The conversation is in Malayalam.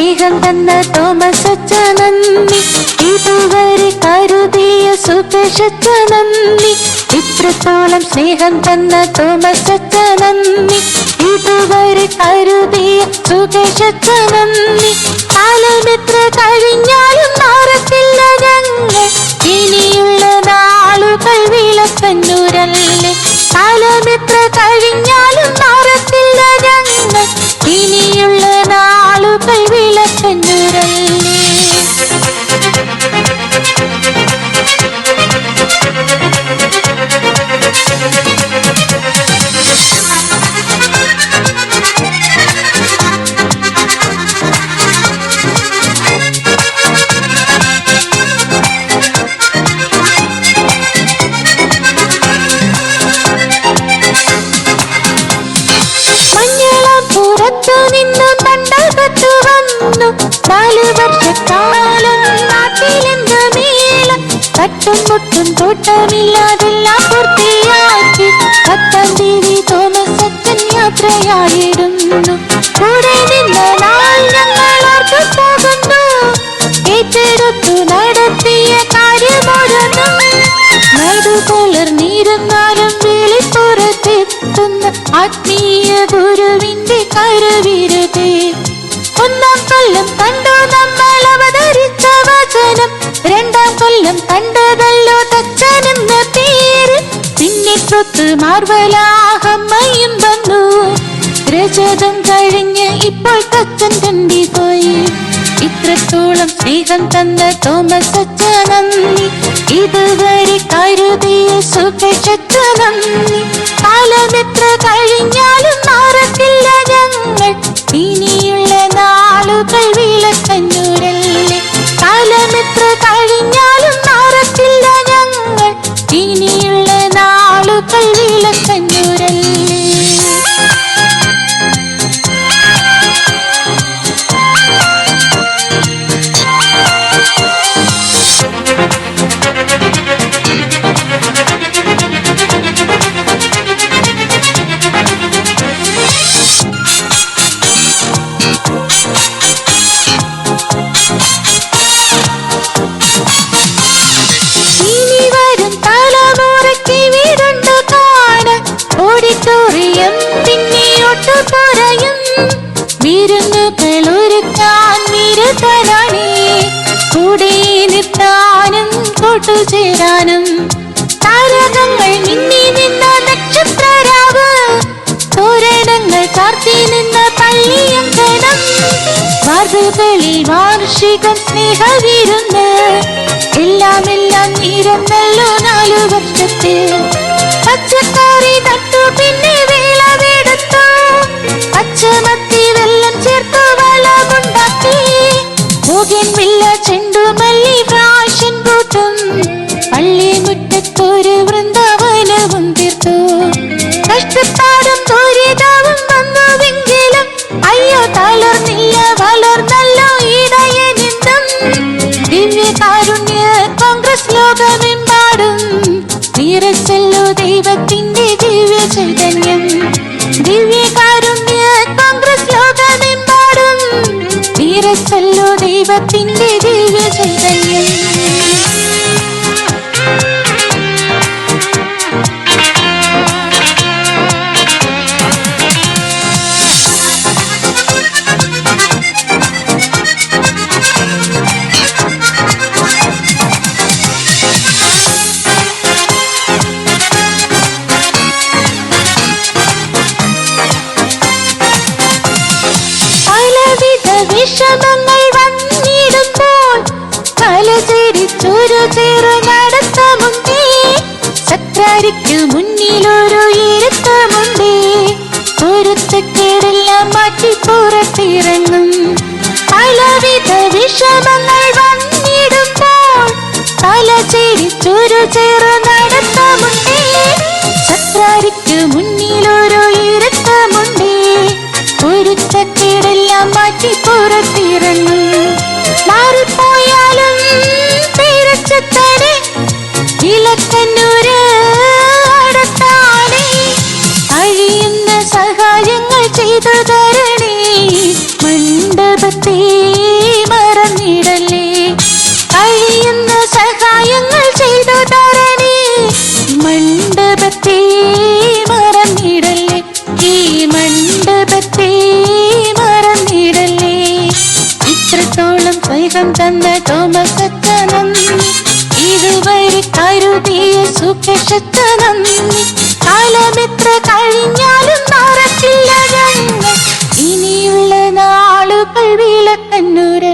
സ്നേഹം തന്ന തോമസ് അച്ഛ നന്ദി. ഇതുവരെ കരുതിയ സുപേഷച്ച നന്ദി. ഇത്രത്തോളം സ്നേഹം തന്ന തോമസ് അച്ഛ നന്ദി. ഇതുവരെ കരുതിയ സുകേഷച്ച നന്ദി. കാലമെത്ര കഴിഞ്ഞാലും പുറത്തു നിന്നു തണ്ടകത്തു വന്നു. നാല് വർഷക്കാലം നാട്ടിലെന്ത് തട്ടും മുട്ടും തോട്ടമില്ലാതെല്ലാം പൂർത്തിയാക്കി രണ്ടാം കൊല്ലം കണ്ടതല്ലോ തച്ചനെന്ന പേര്. പിന്നെ തൊത്ത് മാർവലാഹമ്മയും വന്നു. രജതം കഴിഞ്ഞ് ഇപ്പോൾ തച്ചൻ കണ്ടി പോയി. ഇത്രത്തോളം സ്നേഹം തന്ന തോമസ് അച്ഛ നന്ദി ഇതുവരെ കരുതിയ സുഖക്ഷ നന്ദി കാലമെത്ര കൂട്ടുചേരാനും താരകങ്ങൾ മിന്നി നിന്ന നക്ഷത്രരാവ് തോരണങ്ങൾ കാർത്തി നിന്ന പള്ളിയങ്കണം വാർഡുകളിൽ വാർഷികം സ്നേഹവിരുന്ന്. എല്ലാം എല്ലാം നീരുന്നല്ലോ നാലു വർഷത്തിൽ ദൈവത്തിന്റെ ദിവ്യ ചൈതന്യം ദിവ്യകാരുണ്യ കോൺഗ്രസ് ലോകമെമ്പാടും നിറച്ചല്ലോ ദൈവത്തിന്റെ ദിവ്യ ചൈതന്യം വിഷമങ്ങൾ വന്നിടുമ്പോൾ പലചരിച്ചൊരു ചെറു നടത്തമുണ്ടേ. സത്രാരിക്ക് മുന്നിലൊരു ഇരുത്തമുണ്ടേ. പൊരുത്തക്കേടെല്ലാം മാറ്റി പുറത്തിറങ്ങും. പലവിധ വിഷമങ്ങൾ വന്നിടുമ്പോൾ പലചരിച്ചൊരു ചെറു നടത്തമുണ്ടേ. സത്രാരിക്ക് മുന്നിലൊരു സ്നേഹം തന്ന തോമസത്ത നന്ദി ഇതുവരെ കരുതിയ സുഖശത്ത കാലമെത്ര കഴിഞ്ഞാലും മാറത്തില്ല ഇനിയുള്ള നാളുകൾ വിളക്കന്നൂര